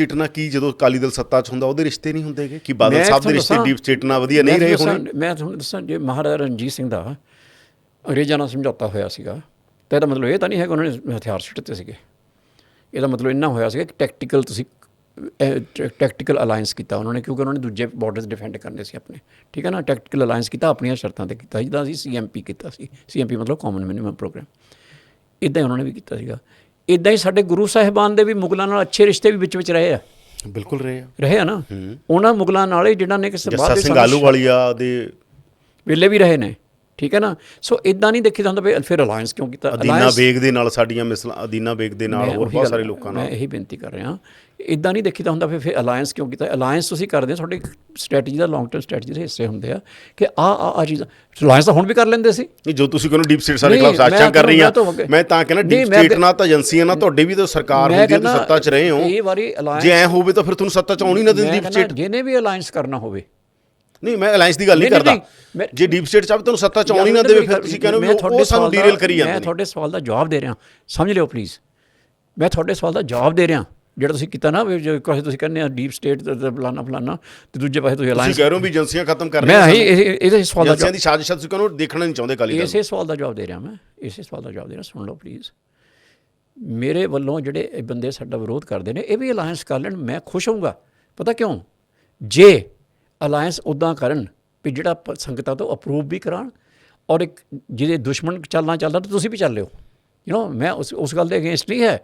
State ਨਾਲ ਕੀ ਜਦੋਂ ਅਕਾਲੀ ਦਲ ਸੱਤਾ 'ਚ ਹੁੰਦਾ ਉਹਦੇ ਰਿਸ਼ਤੇ ਨਹੀਂ ਹੁੰਦੇਗੇ ਕਿ ਬਾਦਲ ਸਾਹਿਬ ਦੇ ਰਿਸ਼ਤੇ ਡੀਪ ਸਟੇਟ ਨਾਲ ਵਧੀਆ ਨਹੀਂ ਰਹੇ ਹੋਣੇ? ਮੈਂ ਤੁਹਾਨੂੰ ਦੱਸਾਂ ਜੇ ਮਹਾਰਾਜਾ ਰਣਜੀਤ ਸਿੰਘ ਦਾ ਅੰਗਰੇਜ਼ਾਂ ਨਾਲ ਸਮਝੌਤਾ ਹੋਇਆ ਸੀਗਾ ਤਾਂ ਇਹਦਾ ਮਤਲਬ ਇਹ ਤਾਂ ਨਹੀਂ ਹੈ ਕਿ ਉਹਨਾਂ ਨੇ ਹਥਿਆਰ ਸਿੱਟਤੇ ਸੀਗੇ। ਇਹਦਾ ਮਤਲਬ ਇੰਨਾ ਹੋਇਆ ਸੀਗਾ ਕਿ ਟੈਕਟੀਕਲ ਤੁਸੀਂ ਟੈਕਟੀਕਲ ਅਲਾਈਅੰਸ ਕੀਤਾ ਉਹਨਾਂ ਨੇ ਕਿਉਂਕਿ ਉਹਨਾਂ ਨੇ ਦੂਜੇ ਬਾਰਡਰਸ ਡਿਫੈਂਡ ਕਰਨੇ ਸੀ ਆਪਣੇ। ਠੀਕ ਹੈ ਨਾ? ਟੈਕਟੀਕਲ ਅਲਾਈਅੰਸ ਕੀਤਾ ਆਪਣੀਆਂ ਸ਼ਰਤਾਂ ਤੇ ਕੀਤਾ ਜਿੱਦਾਂ ਅਸੀਂ ਸੀਐਮਪੀ ਕੀਤਾ ਸੀ। ਸੀਐਮਪੀ ਮਤਲਬ ਕਾਮਨ ਮਿਨੀਮਮ ਪ੍ਰੋਗਰਾਮ ਇਦਾਂ ਉਹਨਾਂ ਨੇ ਵੀ ਕੀਤਾ ਸੀਗਾ। ਇਦਾਂ ਹੀ ਸਾਡੇ ਗੁਰੂ ਸਾਹਿਬਾਨ ਦੇ ਵੀ ਮੁਗਲਾਂ ਨਾਲ ਅੱਛੇ ਰਿਸ਼ਤੇ ਵੀ ਵਿੱਚ ਵਿੱਚ ਰਹੇ ਆ। ਬਿਲਕੁਲ ਰਹੇ ਆ। ਰਹੇ ਆ ਨਾ? ਉਹਨਾਂ ਮੁਗਲਾਂ ਨਾਲ ਹੀ ਜਿਹਨਾਂ ਨੇ ਕਿਸੇ ਬਾਅਦ ਦੇ ਸਿੰਘ ਸਾਨੂੰ ਆਲੂਵਾਲੀਆ ਦੇ ਵੇਲੇ ਵੀ ਰਹੇ ਨੇ। ਠੀਕ ਹੈ ਨਾ? ਸੋ ਇਦਾਂ ਨਹੀਂ ਦੇਖੀਦਾ ਹੁੰਦਾ ਵੀ ਫਿਰ ਅਲਾਈਅੰਸ ਕਿਉਂ ਕੀਤਾ? ਅਦੀਨਾ ਬੇਗ ਦੇ ਨਾਲ ਸਾਡੀਆਂ ਮਿਸਲਾਂ ਅਦੀਨਾ ਬੇਗ ਦੇ ਨਾਲ ਮੈਂ ਹੋਰ ਬਹੁਤ ਸਾਰੇ ਲੋਕਾਂ ਮੈਂ ਨਾਲ ਇਹੀ ਬੇਨਤੀ ਕਰ ਰਿਹਾ। ਇਦਾਂ ਨਹੀਂ ਦੇਖੀਦਾ ਹੁੰਦਾ ਫਿਰ ਫਿਰ ਅਲਾਈਅੰਸ ਕਿਉਂ ਕੀਤਾ? ਅਲਾਈਅੰਸ ਤੁਸੀਂ ਕਰਦੇ ਹੋ ਤੁਹਾਡੀ ਸਟ੍ਰੈਟਜੀ ਦਾ ਲੌਂਗ ਟਰਮ ਸਟ੍ਰੈਟਜੀ ਦੇ ਹਿੱਸੇ ਹੁੰਦੇ ਆ ਕਿ ਆ ਆ ਆ ਚੀਜ਼ਾਂ ਅਲਾਈਅੰਸ ਤਾਂ ਹੁਣ ਵੀ ਕਰ ਲੈਂਦੇ ਸੀ। ਨਹੀਂ ਜੋ ਤੁਸੀਂ ਕਹਿੰਦੇ ਡੀਪ ਸਟੇਟ ਸਾਡੇ ਖਿਲਾਫ ਮੈਂ ਕਰ ਰਹੀ ਆ ਮੈਂ ਮੈਂ ਤਾਂ ਕਹਿੰਦਾ ਡੀਪ ਮੈਂ ਸਟੇਟ ਨਾਲ ਤਾਂ ਏਜੰਸੀਆਂ ਨਾਲ ਤੁਹਾਡੇ ਵੀ ਤਾਂ ਸਰਕਾਰ ਮੈਂ ਹੁੰਦੀ ਤੁਸੀਂ ਸੱਤਾ 'ਚ ਰਹੇ ਹੋ। ਜੇ ਐ ਹੋਵੇ ਤਾਂ ਫਿਰ ਤੁਹਾਨੂੰ ਸੱਤਾ 'ਚ ਆਉਣੀ ਨਾ ਦਿੰਦੀ ਮੈਂ ਸਟੇਟ ਜਿਹਨੇ ਵੀ ਅਲਾਈਅੰਸ ਕਰਨਾ ਹੋਵੇ। ਨਹੀਂ ਮੈਂ ਅਲਾਈਅੰਸ ਦੀ ਗੱਲ ਨਹੀਂ ਕਰਦਾ। ਮੈਂ- ਜੇ ਡੀਪ ਸਟੇਟ ਚਾਹੇ ਤੁਹਾਨੂੰ ਸੱਤਾ 'ਚ ਆਉਣੀ ਨਾ ਦੇਵੇ ਫਿਰ ਤੁਸੀਂ ਕਹਿੰਦੇ ਮੈਂ ਹੋ ਉਹ ਸਾਨੂੰ ਡੀਰੇਲ ਕਰੀ ਜਾਂਦੇ ਮੈਂ ਤੁਹਾਡੇ ਸਵਾਲ ਦਾ ਜਵਾਬ ਦੇ ਰਿਹਾ। ਸਮਝ ਲਿਓ ਪਲੀਜ਼ ਮੈਂ ਤੁਹਾਡੇ ਸਵਾਲ ਦਾ ਜਵਾਬ ਦੇ ਰਿਹਾ। ਜਿਹੜਾ ਤੁਸੀਂ ਕੀਤਾ ਨਾ ਜੋ ਕਹੇ ਤੁਸੀਂ ਕਹਿੰਦੇ ਆ ਡੀਪ ਸਟੇਟ ਦਾ ਫਲਾਣਾ ਫਲਾਣਾ ਤੇ ਦੂਜੇ ਪਾਸੇ ਤੁਸੀਂ ਤੁਸੀਂ ਅਲਾਈਅੰਸ ਕਹਿ ਰਹੇ ਹੋ ਵੀ ਏਜੰਸੀਆਂ ਖਤਮ ਕਰ ਮੈਂ ਰਹੀਆਂ ਇਹ- ਇਹਦੇ ਸਵਾਲ ਦਾ ਏਜੰਸੀਆਂ ਦੀ ਸਾਜ਼ਿਸ਼ ਤੁਸੀਂ ਕਹਿੰਦੇ ਦੇਖਣਾ ਨਹੀਂ ਚਾਹੁੰਦੇ ਦਲ ਇਸੇ ਸਵਾਲ ਦਾ ਜਵਾਬ ਦੇ ਰਿਹਾ ਮੈਂ। ਇਸੇ ਸਵਾਲ ਦਾ ਜਵਾਬ ਦੇ ਰਿਹਾ ਸੁਣ ਲਓ ਪਲੀਜ਼ ਮੇਰੇ ਵੱਲੋਂ ਜਿਹੜੇ ਬੰਦੇ ਸਾਡਾ ਵਿਰੋਧ ਕਰਦੇ ਨੇ ਇਹ ਵੀ ਅਲਾਈਅੰਸ ਕਰ ਲੈਣ ਮੈਂ ਖੁਸ਼ ਹੋਊਂਗਾ। ਪਤਾ ਕਿਉਂ? ਜੇ ਅਲਾਈਅੰਸ ਉਦਾਂ ਕਰਨ ਵੀ ਜਿਹੜਾ ਸੰਗਤਾਂ ਤੋਂ ਅਪਰੂਵ ਵੀ ਕਰਾਣ ਔਰ ਇੱਕ ਜਿਹਦੇ ਦੁਸ਼ਮਣ ਚੱਲਣਾ ਚੱਲਦਾ ਤਾਂ ਤੁਸੀਂ ਵੀ ਚੱਲ ਲਿਓ। ਯੂ نو ਮੈਂ ਉਸ ਉਸ ਗੱਲ ਦੇ ਅਗੇਂਸਟ ਨਹੀਂ ਹੈ।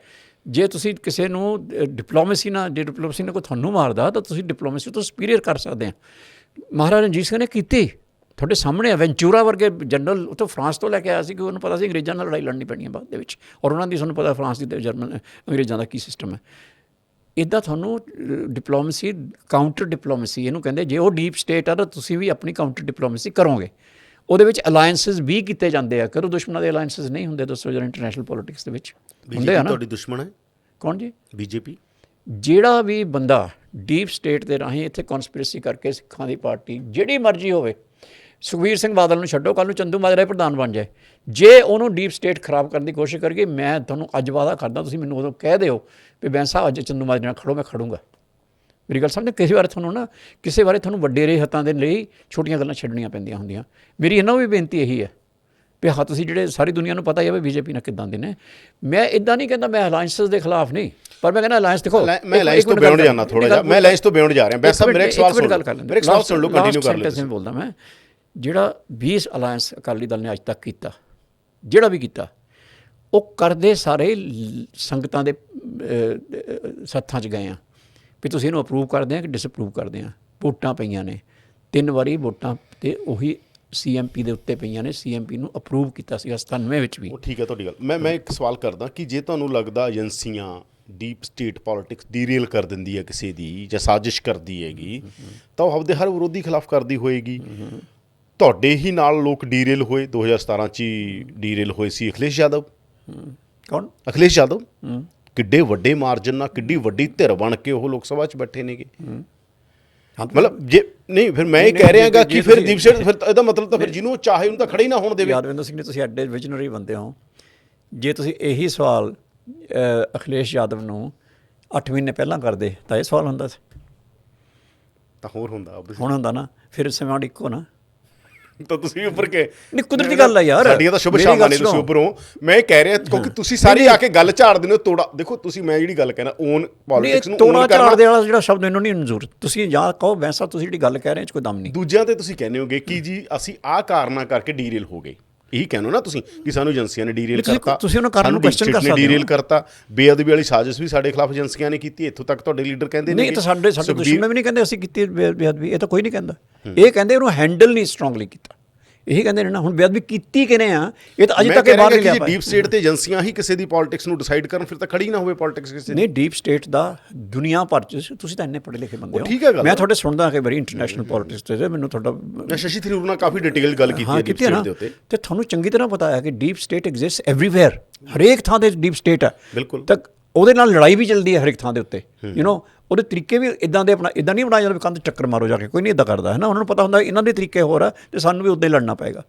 ਜੇ ਤੁਸੀਂ ਕਿਸੇ ਨੂੰ ਡਿਪਲੋਮੇਸੀ ਨਾਲ, ਜੇ ਡਿਪਲੋਮੇਸੀ ਨਾਲ ਕੋਈ ਤੁਹਾਨੂੰ ਮਾਰਦਾ ਤਾਂ ਤੁਸੀਂ ਡਿਪਲੋਮੇਸੀ ਤੋਂ ਸੁਪੀਰੀਅਰ ਕਰ ਸਕਦੇ ਆ ਮਹਾਰਾਜਾ ਰਣਜੀਤ ਸਿੰਘ ਨੇ ਕੀਤੀ। ਤੁਹਾਡੇ ਸਾਹਮਣੇ ਵੈਂਚੂਰਾ ਵਰਗੇ ਜਨਰਲ ਉਹ ਤੋਂ ਫਰਾਂਸ ਤੋਂ ਲੈ ਕੇ ਆਇਆ ਸੀ ਕਿ ਉਹਨੂੰ ਪਤਾ ਸੀ ਅੰਗਰੇਜ਼ਾਂ ਨਾਲ ਲੜਾਈ ਲੜਨੀ ਪੈਣੀ ਹੈ ਬਾਅਦ ਦੇ ਵਿੱਚ। ਔਰ ਉਹਨਾਂ ਦੀ ਤੁਹਾਨੂੰ ਪਤਾ ਫਰਾਂਸ ਦੀ ਤੇ ਜਰਮਨ ਅੰਗਰੇਜ਼ਾਂ ਦਾ ਕੀ ਸਿਸਟਮ ਹੈ। ਇਦਾਂ ਤੁਹਾਨੂੰ ਡਿਪਲੋਮੇਸੀ ਕਾਊਂਟਰ ਡਿਪਲੋਮੇਸੀ ਇਹਨੂੰ ਕਹਿੰਦੇ ਜੇ ਉਹ ਡੀਪ ਸਟੇਟ ਆ ਤਾਂ ਤੁਸੀਂ ਵੀ ਆਪਣੀ ਕਾਊਂਟਰ ਡਿਪਲੋਮੇਸੀ ਕਰੋਗੇ। ਉਹਦੇ ਵਿੱਚ ਅਲਾਈਅੰਸਸ ਵੀ ਕੀਤੇ ਜਾਂਦੇ ਆ। ਕਰੋ ਦੁਸ਼ਮਣਾਂ ਦੇ ਅਲਾਈਅੰਸਸ ਨਹੀਂ ਹੁੰਦੇ ਦੱਸੋ ਜਰਾ ਇੰਟਰਨੈਸ਼ਨਲ ਪੋਲਿਟਿਕਸ ਦੇ ਵਿੱਚ। ਹੁੰਦੇ ਆ ਨਾ? ਤੁਹਾਡੀ ਦੁਸ਼ਮਣ ਹੈ? ਕੌਣ ਜੀ? ਬੀਜੇਪੀ। ਜਿਹੜਾ ਵੀ ਬੰਦਾ ਡੀਪ ਸਟੇਟ ਦੇ ਰਾਹੀਂ ਇੱਥੇ ਕਨਸਪੀਰੇਸੀ ਕਰਕੇ ਸਿੱਖਾਂ ਦੀ ਪਾਰਟੀ ਜਿਹੜੀ ਮਰਜ਼ੀ ਹੋਵੇ ਸੁਖਵੀਰ ਸਿੰਘ ਬਾਦਲ ਨੂੰ ਛੱਡੋ ਕੱਲ ਨੂੰ ਚੰਦੂ ਮਾਜਰਾ ਪ੍ਰਧਾਨ ਬਣ ਜਾਏ। ਜੇ ਉਹਨੂੰ ਡੀਪ ਸਟੇਟ ਖਰਾਬ ਕਰਨ ਦੀ ਕੋਸ਼ਿਸ਼ ਕਰਗੇ ਮੈਂ ਤੁਹਾਨੂੰ ਅੱਜ ਵਾਅਦਾ ਕਰਦਾ ਤੁਸੀਂ ਮੈਨੂੰ ਉਦੋਂ ਕਹਿ ਦਿਓ ਵੀ ਬੈਂਸ ਅੱਜ ਚੰਦੂ ਮਾਜਰਾ ਨਾਲ ਖੜੋ ਮੈਂ ਖੜੂੰਗਾ। ਮੇਰੀ ਗੱਲ ਸਮਝਦੇ ਕਿਸੇ ਵਾਰ ਤੁਹਾਨੂੰ ਨਾ ਕਿਸੇ ਬਾਰੇ ਤੁਹਾਨੂੰ ਵੱਡੇ ਰੇ ਹੱਥਾਂ ਦੇ ਲਈ ਛੋਟੀਆਂ ਗੱਲਾਂ ਛੱਡਣੀਆਂ ਪੈਂਦੀਆਂ ਹੁੰਦੀਆਂ। ਮੇਰੀ ਇਹਨਾਂ ਨੂੰ ਵੀ ਬੇਨਤੀ ਇਹੀ ਹੈ ਵੀ ਹਾਂ ਤੁਸੀਂ ਜਿਹੜੇ ਸਾਰੀ ਦੁਨੀਆ ਨੂੰ ਪਤਾ ਹੀ ਹੈ ਵੀ ਬੀਜੇਪੀ ਨਾਲ ਕਿੱਦਾਂ ਦੇ ਨੇ। ਮੈਂ ਇਦਾਂ ਨਹੀਂ ਕਹਿੰਦਾ ਮੈਂ ਅਲਾਈਅੰਸਸ ਦੇ ਖਿਲਾਫ ਨਹੀਂ ਪਰ ਮੈਂ ਕਹਿੰਦਾ ਅਲਾਈਅੰਸ ਦੇਖੋ ਮੈਂ ਅਲਾਈਅੰਸ ਤੋਂ ਬਿਉਂਡ ਜਾਣਾ ਥੋੜਾ ਜਿਹਾ। ਮੈਂ ਅਲਾਈਅੰਸ ਤੋਂ ਬਿਉਂਡ ਜਾ ਰਿਹਾ। ਇੱਕ ਮੇਰੇ ਇੱਕ ਸਵਾਲ ਸੁਣ ਲੈਂਦੇ ਮੇਰੇ ਇੱਕ ਸਵਾਲ ਸੁਣ ਲਓ ਕੰਟੀਨਿਊ ਕਰ ਲਓ ਮੈਂ ਬੋਲਦਾ ਮੈਂ। ਜਿਹੜਾ 20 ਅਲਾਈਅੰਸ ਅਕਾਲੀ ਦਲ ਨੇ ਅੱਜ ਤੱਕ ਕੀਤਾ, ਜਿਹੜਾ ਵੀ ਕੀਤਾ, ਉਹ ਕਰਦੇ ਸਾਰੇ ਸੰਗਤਾਂ ਦੇ ਸੱਥਾਂ 'ਚ ਗਏ ਆ ਵੀ ਤੁਸੀਂ ਇਹਨੂੰ ਅਪਰੂਵ ਕਰਦੇ ਆ ਕਿ ਡਿਸਅਪਰੂਵ ਕਰਦੇ ਆ। ਵੋਟਾਂ ਪਈਆਂ ਨੇ। ਤਿੰਨ ਵਾਰੀ ਵੋਟਾਂ ਤੇ ਉਹੀ ਸੀਐਮਪੀ ਦੇ ਉੱਤੇ ਪਈਆਂ ਨੇ। ਸੀਐਮਪੀ ਨੂੰ ਅਪਰੂਵ ਕੀਤਾ ਸੀਗਾ 97 ਵਿੱਚ ਵੀ। ਉਹ ਠੀਕ ਹੈ ਤੁਹਾਡੀ ਗੱਲ। ਮੈਂ ਮੈਂ ਇੱਕ ਸਵਾਲ ਕਰਦਾ ਕਿ ਜੇ ਤੁਹਾਨੂੰ ਲੱਗਦਾ ਏਜੰਸੀਆਂ ਡੀਪ ਸਟੇਟ ਪੋਲਿਟਿਕਸ ਡੀਰੇਲ ਕਰ ਦਿੰਦੀ ਹੈ ਕਿਸੇ ਦੀ ਜਾਂ ਸਾਜ਼ਿਸ਼ ਕਰਦੀ ਹੈਗੀ, ਤਾਂ ਉਹ ਆਪਦੇ ਹਰ ਵਿਰੋਧੀ ਖਿਲਾਫ ਕਰਦੀ ਹੋਏਗੀ। ਤੁਹਾਡੇ ਹੀ ਨਾਲ ਲੋਕ ਡੀਰੇਲ ਹੋਏ 2017 ਚ ਹੀ ਡੀਰੇਲ ਹੋਏ ਸੀ ਅਖਿਲੇਸ਼ ਯਾਦਵ? ਕੌਣ? ਅਖਿਲੇਸ਼ ਯਾਦਵ? ਕਿੱਡੇ ਵੱਡੇ ਮਾਰਜਨ ਨਾਲ ਕਿੱਡੀ ਵੱਡੀ ਧਿਰ ਬਣ ਕੇ ਉਹ ਲੋਕ ਸਭਾ 'ਚ ਬੈਠੇ ਨੇਗੇ। ਮਤਲਬ ਜੇ ਨਹੀਂ ਫਿਰ ਮੈਂ ਇਹ ਕਹਿ ਰਿਹਾਗਾ ਕਿ ਫਿਰ ਦੀਪ ਸੇਠ ਫਿਰ ਇਹਦਾ ਮਤਲਬ ਤਾਂ ਫਿਰ ਜਿਹਨੂੰ ਚਾਹੇ ਉਹਨੂੰ ਤਾਂ ਖੜੇ ਹੀ ਨਾ ਹੋਣ ਦੇਵੇ। ਯਾਦਵਿੰਦਰ ਸਿੰਘ ਨੇ ਤੁਸੀਂ ਐਡੇ ਵਿਜਨਰੀ ਬੰਦੇ ਹੋ। ਜੇ ਤੁਸੀਂ ਇਹੀ ਸਵਾਲ ਅਖਿਲੇਸ਼ ਯਾਦਵ ਨੂੰ 8 ਮਹੀਨੇ ਪਹਿਲਾਂ ਕਰਦੇ ਤਾਂ ਇਹ ਸਵਾਲ ਹੁੰਦਾ ਸੀ। ਤਾਂ ਹੋਰ ਹੁੰਦਾ। ਹੁਣ ਹੁੰਦਾ ਨਾ ਫਿਰ ਸਮਾਂ ਇੱਕੋ ਨਾ। ਤਾਂ ਤੁਸੀਂ ਉੱਪਰ ਕੇ ਨਹੀਂ, ਕੁਦਰਤੀ ਗੱਲ ਆ ਯਾਰ। ਸਾਡੀਆਂ ਤਾਂ ਸ਼ੁਭ ਸ਼ਾਮਾਂ ਨੇ ਤੁਸੀਂ। ਉੱਪਰੋਂ। ਮੈਂ ਇਹ ਕਹਿ ਰਿਹਾ ਕਿਉਂਕਿ ਤੁਸੀਂ ਸਾਰੇ ਆ ਕੇ ਗੱਲ ਝਾੜ ਦਿੰਦੇ ਹੋ ਤੋੜਾ। ਦੇਖੋ ਤੁਸੀਂ ਮੈਂ ਜਿਹੜੀ ਗੱਲ ਕਹਿਣਾ ਓਨ ਪੋਲਿਟਿਕਸ ਨੂੰ ਤੋੜਾ own ਝਾੜ ਕਰਨਾ। ਦੇ ਵਾਲਾ ਜਿਹੜਾ ਸ਼ਬਦ ਮੈਨੂੰ ਨਹੀਂ ਮਨਜ਼ੂਰ। ਤੁਸੀਂ ਜਾਂ ਕਹੋ ਵੈਸਾ ਤੁਸੀਂ ਜਿਹੜੀ ਗੱਲ ਕਹਿ ਰਹੇ ਹੋ 'ਚ ਕੋਈ ਦਮ ਨਹੀਂ। ਦੂਜਿਆਂ ਤੇ ਤੁਸੀਂ ਕਹਿੰਦੇ ਹੋਗੇ ਕਿ ਜੀ ਅਸੀਂ ਆਹ ਕਾਰਨਾਂ ਕਰਕੇ ਡੀਰੇਲ ਹੋ ਗਏ। ਇਹੀ ਕਹਿੰਦੇ ਨਾ ਤੁਸੀਂ ਕਿ ਸਾਨੂੰ ਏਜੰਸੀਆਂ ਨੇ ਡੀਰੇਲ ਕਰਤਾ। ਤੁਸੀਂ ਉਹਨਾਂ ਕਾਰਨ ਨੂੰ question ਕਰ ਸਕਦੇ ਹੋ। ਡੀਰੇਲ ਕਰਤਾ। ਬੇਅਦਬੀ ਵਾਲੀ ਸਾਜ਼ਿਸ਼ ਵੀ ਸਾਡੇ ਖਿਲਾਫ ਏਜੰਸੀਆਂ ਨੇ ਕੀਤੀ ਇੱਥੋਂ ਤੱਕ ਤੁਹਾਡੇ ਲੀਡਰ ਕਹਿੰਦੇ ਨੇ ਨਹੀਂ ਇਹ ਤਾਂ ਸਾਡੇ ਸਾਡੇ ਦੁਸ਼ਮਣ ਵੀ ਨਹੀਂ ਕਹਿੰਦੇ ਅਸੀਂ ਕੀਤੀ ਬੇਅਦਬੀ ਇਹ ਤਾਂ ਕੋਈ ਨਹੀਂ ਕਹਿੰਦਾ। ਇਹ ਕਹਿੰਦੇ ਇਹਨੂੰ ਹੈਂਡਲ ਨਹੀਂ ਸਟਰੋਂਗਲੀ ਕੀਤਾ। ਇਹੀ ਕਹਿੰਦੇ ਨੇ ਨਾ ਹੁਣ ਬੇਅਦਬੀ ਕੀਤੀ ਕਿਨੇ ਆ? ਇਹ ਤਾਂ ਅਜੇ ਤੱਕ ਇਹ ਬਾਹਰ ਨਹੀਂ ਲਿਆ ਡੀਪ ਸਟੇਟ ਤੇ ਏਜੰਸੀਆਂ ਹੀ ਕਿਸੇ ਦੀ ਪੋਲਿਟਿਕਸ ਨੂੰ ਡਿਸਾਈਡ ਕਰਨ ਫਿਰ ਤਾਂ ਖੜੀ ਨਾ ਹੋਵੇ ਪੋਲਿਟਿਕਸ ਕਿਸੇ ਦੀ। ਨਹੀਂ ਡੀਪ ਸਟੇਟ ਦਾ ਦੁਨੀਆ ਭਰ ਚ ਤੁਸੀਂ ਤਾਂ ਇੰਨੇ ਪੜ੍ਹੇ ਲਿਖੇ ਬੰਦੇ ਹੋ। ਮੈਂ ਤੁਹਾਡੇ ਸੁਣਦਾ ਕਿ ਬੜੀ ਇੰਟਰਨੈਸ਼ਨਲ ਪੋਲਿਟਿਕਸ ਤੇ ਮੈਨੂੰ ਤੁਹਾਡਾ ਮੈਂ ਸ਼ਸ਼ੀ ਥਰੂਰ ਨਾਲ ਕਾਫੀ ਡਿਟੇਲ ਗੱਲ ਕੀਤੀ ਡੀਪ ਸਟੇਟ ਦੇ ਉੱਤੇ। ਤੇ ਤੁਹਾਨੂੰ ਚੰਗੀ ਤਰ੍ਹਾਂ ਪਤਾ ਹੈ ਕਿ ਡੀਪ ਸਟੇਟ ਐਗਜ਼ਿਸਟ ਐਵਰੀਵੇਅਰ ਹਰੇਕ ਥਾਂ ਤੇ ਡੀਪ ਸਟੇਟ ਹੈ। ਬਿਲਕੁਲ। ਤਾਂ ਉਹਦੇ ਨਾਲ ਲੜਾਈ ਵੀ ਚੱਲਦੀ ਹੈ ਹਰੇਕ ਥਾਂ ਦੇ ਉੱਤੇ। ਯੂ نو ਉਹਦੇ ਤਰੀਕੇ ਵੀ ਇਦਾਂ ਦੇ ਆਪਣਾ ਇਦਾਂ ਨਹੀਂ ਬਣਾਇਆ ਜਾਂਦਾ ਵੀ ਕੰਧ ਚੱਕਰ ਮਾਰੋ ਜਾ ਕੇ, ਕੋਈ ਨਹੀਂ ਇਦਾਂ ਕਰਦਾ, ਹੈ ਨਾ? ਉਹਨਾਂ ਨੂੰ ਪਤਾ ਹੁੰਦਾ ਇਹਨਾਂ ਦੇ ਤਰੀਕੇ ਹੋਰ ਆ, ਤੇ ਸਾਨੂੰ ਵੀ ਉਦਾਂ ਹੀ ਲੜਨਾ ਪਏਗਾ।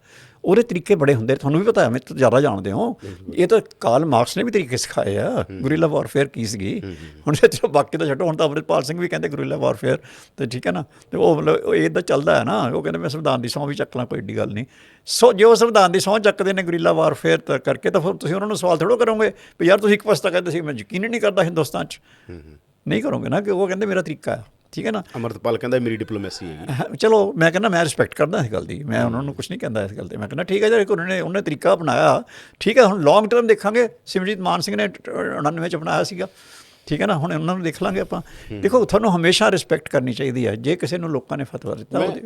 ਉਹਦੇ ਤਰੀਕੇ ਬੜੇ ਹੁੰਦੇ, ਤੁਹਾਨੂੰ ਵੀ ਪਤਾ ਹੈ, ਮੈਂ ਤਾਂ ਜ਼ਿਆਦਾ ਜਾਣਦੇ ਹੋ। ਇਹ ਤਾਂ ਕਾਲ ਮਾਰਕਸ ਨੇ ਵੀ ਤਰੀਕੇ ਸਿਖਾਏ ਆ, ਗੁਰੀਲਾ ਵਾਰਫੇਅਰ ਕੀ ਸੀਗੀ? ਹੁਣ ਚਲੋ ਬਾਕੀ ਤਾਂ ਛੱਡੋ, ਹੁਣ ਤਾਂ ਅਮਰਿਤਪਾਲ ਸਿੰਘ ਵੀ ਕਹਿੰਦੇ ਗੁਰੀਲਾ ਵਾਰਫੇਅਰ ਤੇ ਠੀਕ ਹੈ ਨਾ? ਤੇ ਉਹ ਮਤਲਬ ਉਹ ਇਹ ਤਾਂ ਚੱਲਦਾ ਹੈ ਨਾ, ਉਹ ਕਹਿੰਦੇ ਮੈਂ ਸੰਵਿਧਾਨ ਦੀ ਸਹੁੰ ਵੀ ਚੱਕ ਲਾਂ, ਕੋਈ ਏਡੀ ਗੱਲ ਨਹੀਂ। ਸੋ ਜੇ ਉਹ ਸੰਵਿਧਾਨ ਦੀ ਸਹੁੰ ਚੱਕਦੇ ਨੇ ਗੁਰੀਲਾ ਵਾਰਫੇਅਰ ਤਾਂ ਕਰਕੇ ਤਾਂ ਫਿਰ ਤੁਸੀਂ ਉਹਨਾਂ ਨੂੰ ਸਵਾਲ ਥੋੜੋ ਕਰੋਗੇ ਵੀ ਯਾਰ ਤੁਸੀਂ ਇੱਕ ਪਾਸੇ ਤਾਂ ਕਹਿੰਦੇ ਸੀ, ਮੈਂ ਯਕੀਨ ਨਹੀਂ ਕਰਦਾ ਹਿੰਦੁਸਤਾਨ 'ਚ। ਨਹੀਂ ਕਰੋਗੇ ਨਾ ਕਿ ਉਹ ਕਹਿੰਦੇ ਮੇਰਾ ਤਰੀਕਾ ਹੈ ਠੀਕ ਹੈ ਨਾ? ਅਮਰਤਪਾਲ ਕਹਿੰਦਾ ਮੇਰੀ ਡਿਪਲੋਮੇਸੀ ਹੈਗੀ। ਹਾਂ, ਚਲੋ ਮੈਂ ਕਹਿੰਦਾ ਮੈਂ ਰਿਸਪੈਕਟ ਕਰਦਾ ਇਸ ਗੱਲ ਦੀ ਮੈਂ ਉਹਨਾਂ ਨੂੰ ਕੁਝ ਨਹੀਂ ਕਹਿੰਦਾ ਇਸ ਗੱਲ ਤੇ। ਮੈਂ ਕਹਿੰਦਾ ਠੀਕ ਹੈ ਜੇ ਉਹਨਾਂ ਨੇ ਉਹਨੇ ਤਰੀਕਾ ਅਪਣਾਇਆ ਠੀਕ ਹੈ ਹੁਣ ਲੌਂਗ ਟਰਮ ਦੇਖਾਂਗੇ ਸਿਮਰਜੀਤ ਮਾਨ ਸਿੰਘ ਨੇ 99 ਚ ਅਪਣਾਇਆ ਸੀਗਾ ਠੀਕ ਹੈ ਨਾ ਹੁਣ ਉਹਨਾਂ ਨੂੰ ਦੇਖ ਲਾਂਗੇ ਆਪਾਂ। ਦੇਖੋ ਤੁਹਾਨੂੰ ਹਮੇਸ਼ਾ ਰਿਸਪੈਕਟ ਕਰਨੀ ਚਾਹੀਦੀ ਹੈ ਜੇ ਕਿਸੇ ਨੂੰ ਲੋਕਾਂ ਨੇ ਫਤਵਾ ਦਿੱਤਾ